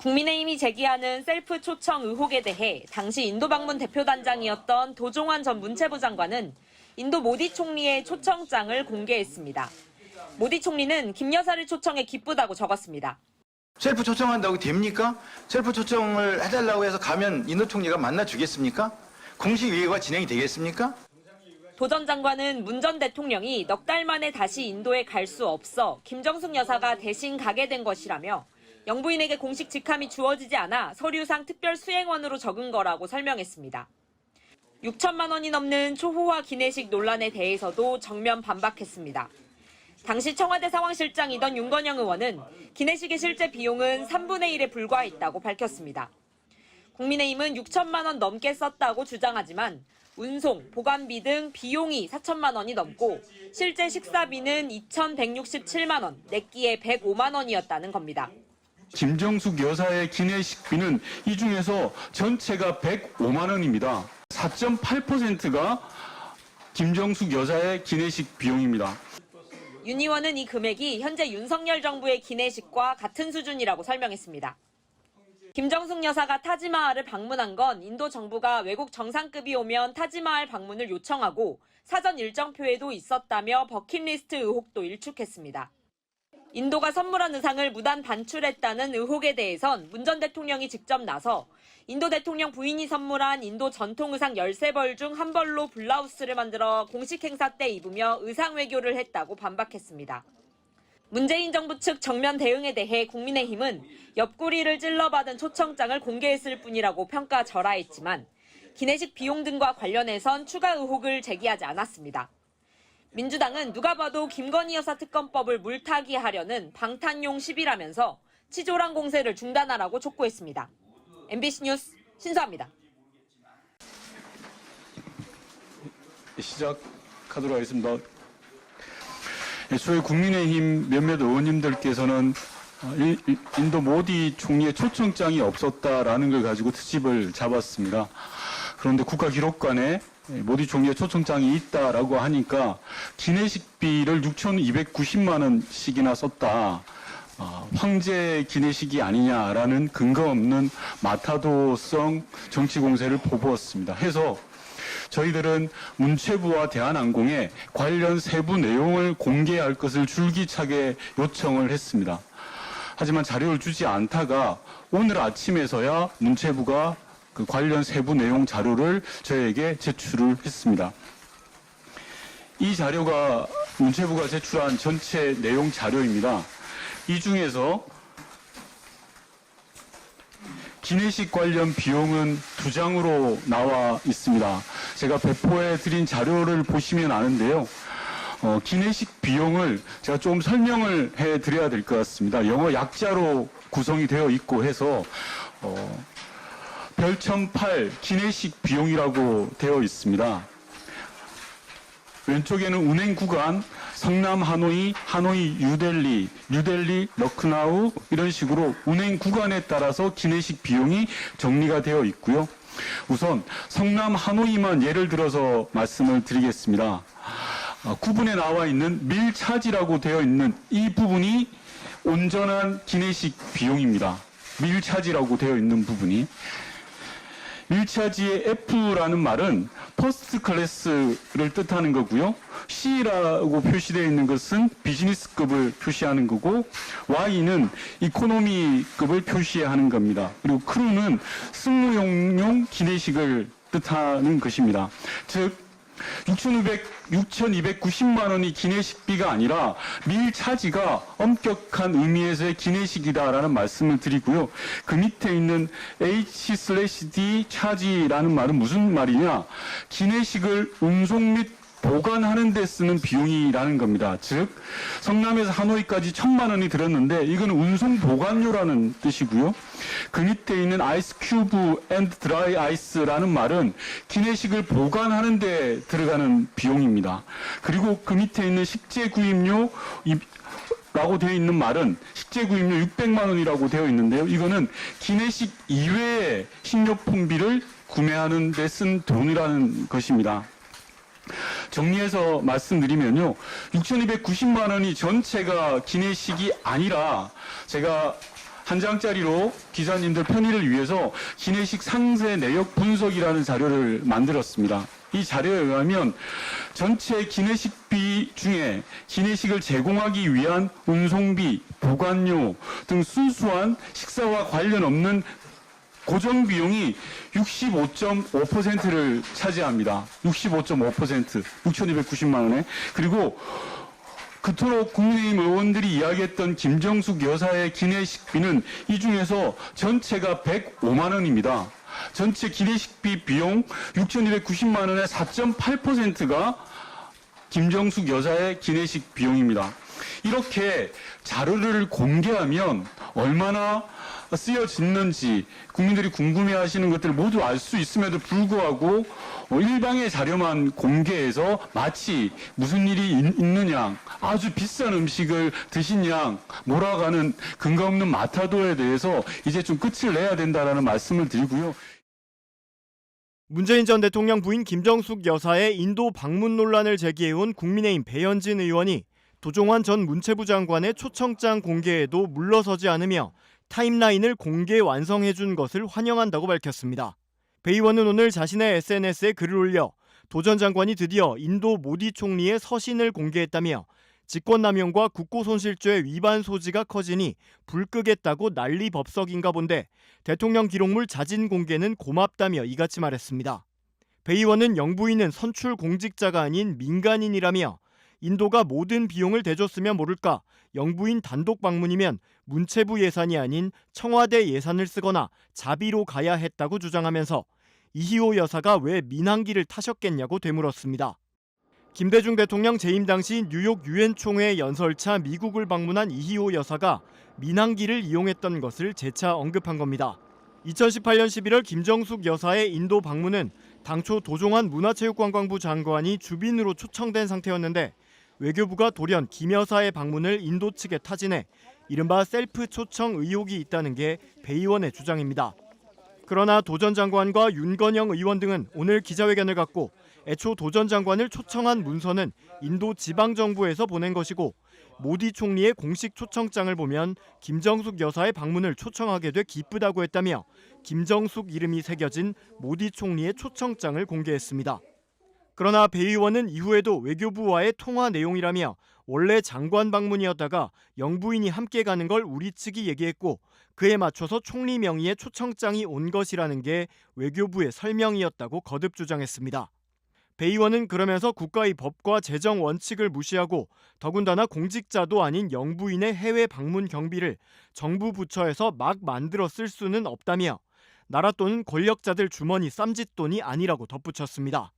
국민의힘이 제기하는 셀프 초청 의혹에 대해 당시 인도 방문 대표단장이었던 도종환 전 문체부 장관은 인도 모디 총리의 초청장을 공개했습니다. 모디 총리는 김 여사를 초청해 기쁘다고 적었습니다. 셀프 초청한다고 됩니까? 셀프 초청을 해달라고 해서 가면 인도 총리가 만나 주겠습니까? 공식 위회가 진행이 되겠습니까? 도전 장관은 문 전 대통령이 넉 달 만에 다시 인도에 갈 수 없어 김정숙 여사가 대신 가게 된 것이라며 영부인에게 공식 직함이 주어지지 않아 서류상 특별 수행원으로 적은 거라고 설명했습니다. 6천만 원이 넘는 초호화 기내식 논란에 대해서도 정면 반박했습니다. 당시 청와대 상황실장이던 윤건영 의원은 기내식의 실제 비용은 3분의 1에 불과했다고 밝혔습니다. 국민의힘은 6천만 원 넘게 썼다고 주장하지만 운송, 보관비 등 비용이 4천만 원이 넘고 실제 식사비는 2,167만 원, 내끼에 105만 원이었다는 겁니다. 김정숙 여사의 기내식비는 이 중에서 전체가 105만 원입니다. 4.8%가 김정숙 여사의 기내식 비용입니다. 윤 의원은 이 금액이 현재 윤석열 정부의 기내식과 같은 수준이라고 설명했습니다. 김정숙 여사가 타지마할을 방문한 건 인도 정부가 외국 정상급이 오면 타지마할 방문을 요청하고 사전 일정표에도 있었다며 버킷리스트 의혹도 일축했습니다. 인도가 선물한 의상을 무단 반출했다는 의혹에 대해선 문 전 대통령이 직접 나서 인도 대통령 부인이 선물한 인도 전통 의상 13벌 중 한 벌로 블라우스를 만들어 공식 행사 때 입으며 의상 외교를 했다고 반박했습니다. 문재인 정부 측 정면 대응에 대해 국민의힘은 옆구리를 찔러받은 초청장을 공개했을 뿐이라고 평가절하했지만 기내식 비용 등과 관련해선 추가 의혹을 제기하지 않았습니다. 민주당은 누가 봐도 김건희 여사 특검법을 물타기 하려는 방탄용 시비라면서 치졸한 공세를 중단하라고 촉구했습니다. MBC 뉴스 신수아입니다. 시작하도록 하겠습니다. 애초에 국민의힘 몇몇 의원님들께서는 어, 인도 모디 총리의 초청장이 없었다라는 걸 가지고 트집을 잡았습니다. 그런데 국가기록관에 모디 총리의 초청장이 있다라고 하니까 기내식비를 6,290만 원씩이나 썼다. 어, 황제 기내식이 아니냐라는 근거 없는 마타도성 정치 공세를 보부었습니다. 해서 저희들은 문체부와 대한항공에 관련 세부 내용을 공개할 것을 줄기차게 요청을 했습니다. 하지만 자료를 주지 않다가 오늘 아침에서야 문체부가 그 관련 세부 내용 자료를 저에게 제출을 했습니다. 이 자료가 문체부가 제출한 전체 내용 자료입니다. 이 중에서 기내식 관련 비용은 두 장으로 나와 있습니다. 제가 배포해 드린 자료를 보시면 아는데요. 어, 기내식 비용을 제가 좀 설명을 해 드려야 될 것 같습니다. 영어 약자로 구성이 되어 있고 해서 어, 별천 8 기내식 비용이라고 되어 있습니다. 왼쪽에는 운행 구간 성남 하노이, 하노이 뉴델리, 뉴델리 러크나우 이런 식으로 운행 구간에 따라서 기내식 비용이 정리가 되어 있고요. 우선 성남 하노이만 예를 들어서 말씀을 드리겠습니다. 어, 구분에 나와 있는 밀차지라고 되어 있는 이 부분이 온전한 기내식 비용입니다. 밀차지라고 되어 있는 부분이. 밀차지의 F라는 말은 퍼스트 클래스를 뜻하는 거고요. C라고 표시되어 있는 것은 비즈니스급을 표시하는 거고 Y는 이코노미급을 표시하는 겁니다. 그리고 크루는 승무용용 기내식을 뜻하는 것입니다. 즉 6,200, 6,290만 원이 기내식비가 아니라 밀차지가 엄격한 의미에서의 기내식이다라는 말씀을 드리고요. 그 밑에 있는 H/D 차지라는 말은 무슨 말이냐? 기내식을 운송 및 보관하는 데 쓰는 비용이라는 겁니다. 즉 성남에서 하노이까지 천만 원이 들었는데 이건 운송 보관료라는 뜻이고요. 그 밑에 있는 아이스 큐브 앤드 드라이 아이스라는 말은 기내식을 보관하는 데 들어가는 비용입니다. 그리고 그 밑에 있는 식재 구입료 이- 라고 되어 있는 말은 식재 구입료 600만 원이라고 되어 있는데요. 이거는 기내식 이외의 식료품비를 구매하는 데 쓴 돈이라는 것입니다. 정리해서 말씀드리면요. 6,290만 원이 전체가 기내식이 아니라 제가 한 장짜리로 기자님들 편의를 위해서 기내식 상세 내역 분석이라는 자료를 만들었습니다. 이 자료에 의하면 전체 기내식비 중에 기내식을 제공하기 위한 운송비, 보관료 등 순수한 식사와 관련 없는 고정 비용이 65.5%를 차지합니다. 65.5%, 6,290만 원에. 그리고 그토록 국민의힘 의원들이 이야기했던 김정숙 여사의 기내식비는 이 중에서 전체가 105만 원입니다. 전체 기내식비 비용 6,290만 원의 4.8%가 김정숙 여사의 기내식 비용입니다. 이렇게 자료를 공개하면 얼마나 쓰여졌는지 국민들이 궁금해하시는 것들을 모두 알 수 있음에도 불구하고 어, 일방의 자료만 공개해서 마치 무슨 일이 있- 있느냐 아주 비싼 음식을 양 몰아가는 근거 없는 마타도에 대해서 이제 좀 끝을 내야 된다라는 말씀을 드리고요. 문재인 전 대통령 부인 김정숙 여사의 인도 방문 논란을 제기해온 국민의힘 배현진 의원이 도종환 전 문체부 장관의 초청장 공개에도 물러서지 않으며 타임라인을 공개 완성해 준 것을 환영한다고 밝혔습니다. 배 의원은 오늘 자신의 SNS에 글을 올려 도 전 장관이 드디어 인도 모디 총리의 서신을 공개했다며 직권남용과 국고손실죄 위반 소지가 커지니 불 끄겠다고 난리 법석인가 본데 대통령 기록물 자진 공개는 고맙다며 이같이 말했습니다. 배 의원은 영부인은 선출 공직자가 아닌 민간인이라며 인도가 모든 비용을 대줬으면 모를까 영부인 단독 방문이면 문체부 예산이 아닌 청와대 예산을 쓰거나 자비로 가야 했다고 주장하면서 이희호 여사가 왜 민항기를 타셨겠냐고 되물었습니다. 김대중 대통령 재임 당시 뉴욕 유엔 총회 연설차 미국을 방문한 이희호 여사가 민항기를 이용했던 것을 재차 언급한 겁니다. 2018년 11월 김정숙 여사의 인도 방문은 당초 도종환 문화체육관광부 장관이 주빈으로 초청된 상태였는데 외교부가 돌연 김 여사의 방문을 인도 측에 타진해 이른바 셀프 초청 의혹이 있다는 게 배 의원의 주장입니다. 그러나 도전 장관과 윤건영 의원 등은 오늘 기자회견을 갖고 애초 도전 장관을 초청한 문서는 인도 지방 정부에서 보낸 것이고 모디 총리의 공식 초청장을 보면 김정숙 여사의 방문을 초청하게 돼 기쁘다고 했다며 김정숙 이름이 새겨진 모디 총리의 초청장을 공개했습니다. 그러나 배 의원은 이후에도 외교부와의 통화 내용이라며 원래 장관 방문이었다가 영부인이 함께 가는 걸 우리 측이 얘기했고 그에 맞춰서 총리 명의의 초청장이 온 것이라는 게 외교부의 설명이었다고 거듭 주장했습니다. 배 의원은 그러면서 국가의 법과 재정 원칙을 무시하고 더군다나 공직자도 아닌 영부인의 해외 방문 경비를 정부 부처에서 막 만들어 쓸 수는 없다며 나라 돈은 권력자들 주머니 쌈짓돈이 아니라고 덧붙였습니다.